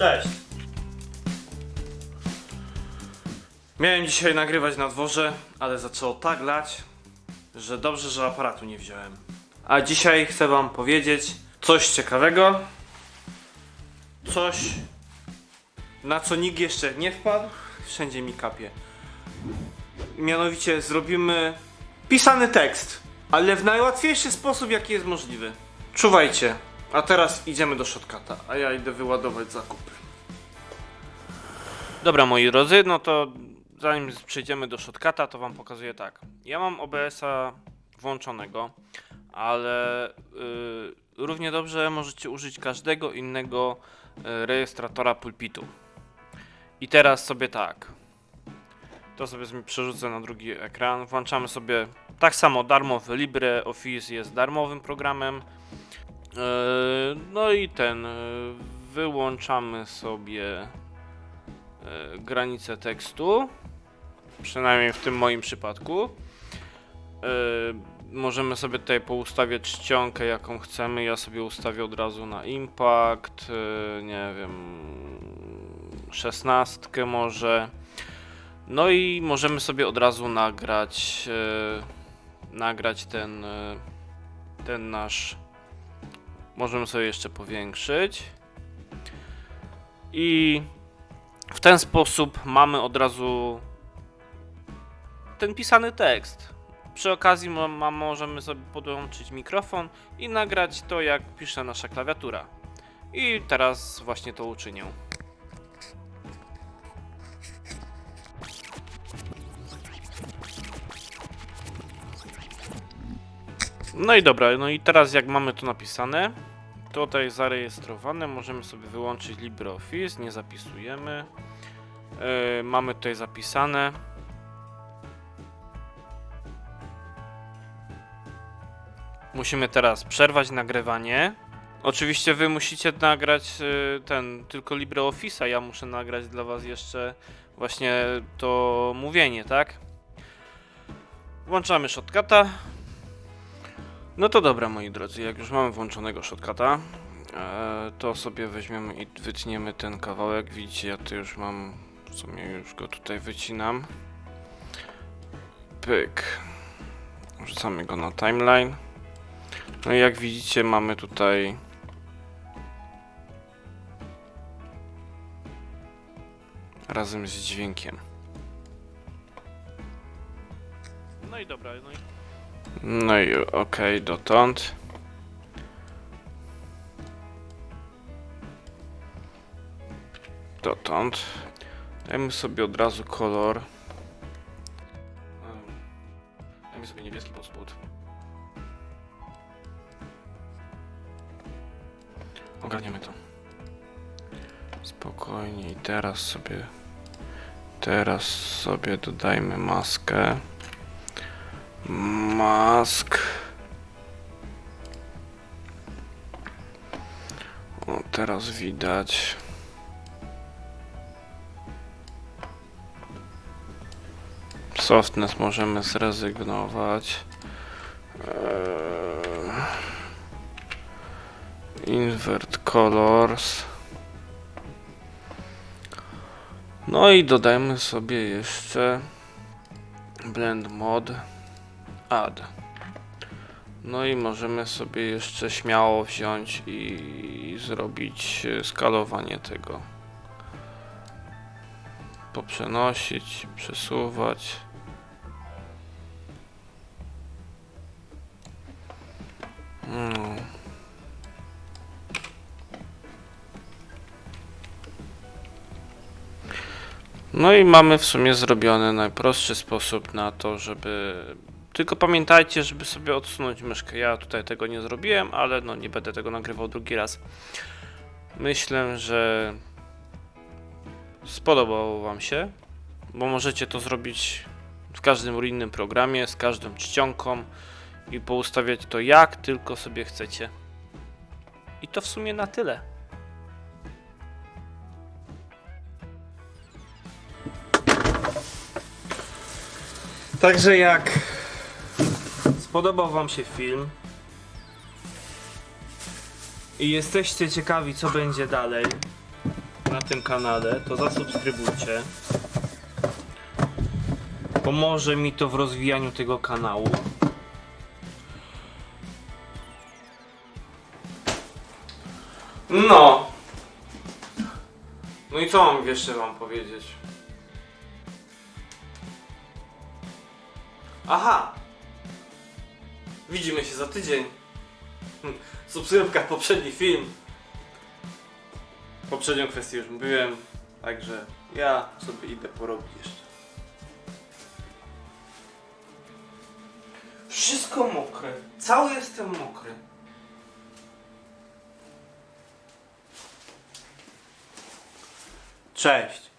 Cześć. Miałem dzisiaj nagrywać na dworze, ale zaczęło tak lać, że dobrze, że aparatu nie wziąłem. A dzisiaj chcę wam powiedzieć coś ciekawego. Coś, na co nikt jeszcze nie wpadł. Wszędzie mi kapie. Mianowicie zrobimy pisany tekst, ale w najłatwiejszy sposób, jaki jest możliwy. Czuwajcie. A teraz idziemy do shortcuta, a ja idę wyładować zakupy. Dobra moi drodzy, no to zanim przejdziemy do shortcuta, to wam pokazuję tak. Ja mam OBS-a włączonego, ale yy, równie dobrze możecie użyć każdego innego y, rejestratora pulpitu. I teraz sobie tak. To sobie przerzucę na drugi ekran. Włączamy sobie tak samo darmowy LibreOffice jest darmowym programem. Eee, No i ten, e, wyłączamy sobie e, granicę tekstu, przynajmniej w tym moim przypadku. E, Możemy sobie tutaj poustawiać czcionkę jaką chcemy, ja sobie ustawię od razu na impact, e, nie wiem, szesnastkę może. No i możemy sobie od razu nagrać, e, nagrać ten, e, ten nasz Możemy sobie jeszcze powiększyć. I w ten sposób mamy od razu ten pisany tekst. Przy okazji mo- ma, możemy sobie podłączyć mikrofon i nagrać to, jak pisze nasza klawiatura. I teraz właśnie to uczynię. No i dobra, no i teraz jak mamy to napisane, tutaj zarejestrowane, możemy sobie wyłączyć LibreOffice, nie zapisujemy. Yy, mamy tutaj zapisane. Musimy teraz przerwać nagrywanie. Oczywiście wy musicie nagrać yy, ten tylko LibreOffice'a, ja muszę nagrać dla was jeszcze właśnie to mówienie, tak? Włączamy shotcuta. No to dobra, moi drodzy, jak już mamy włączonego shotcuta, e, to sobie weźmiemy i wytniemy ten kawałek. Widzicie, ja tu już mam, w sumie już go tutaj wycinam. Pyk. Wrzucamy go na timeline. No i jak widzicie, mamy tutaj razem z dźwiękiem. No i dobra, no i no i okej, dotąd. Dotąd. Dajmy sobie od razu kolor. Dajmy sobie niebieski pod spód. Ogarniemy to. Spokojnie i teraz sobie teraz sobie dodajmy maskę. Mask. O, teraz widać. Softness możemy zrezygnować. Eee, Invert colors. No i dodajmy sobie jeszcze blend mod add. No i możemy sobie jeszcze śmiało wziąć i zrobić e, skalowanie tego. Poprzenosić, przesuwać. No. No i mamy w sumie zrobiony najprostszy sposób na to, żeby tylko pamiętajcie, żeby sobie odsunąć myszkę. Ja tutaj tego nie zrobiłem, ale no nie będę tego nagrywał drugi raz. Myślę, że spodobało Wam się, bo możecie to zrobić w każdym innym programie, z każdą czcionką i poustawiać to jak tylko sobie chcecie. I to w sumie na tyle. Także jak spodobał Wam się film i jesteście ciekawi, co będzie dalej, na tym kanale, to zasubskrybujcie. Pomoże mi to w rozwijaniu tego kanału. No. No i co mam jeszcze wam powiedzieć? Aha! Widzimy się za tydzień. Hm, Subskrybka, poprzedni film. Poprzednią kwestię już mówiłem, także ja sobie idę porobić jeszcze. Wszystko mokre. Cały jestem mokry. Cześć.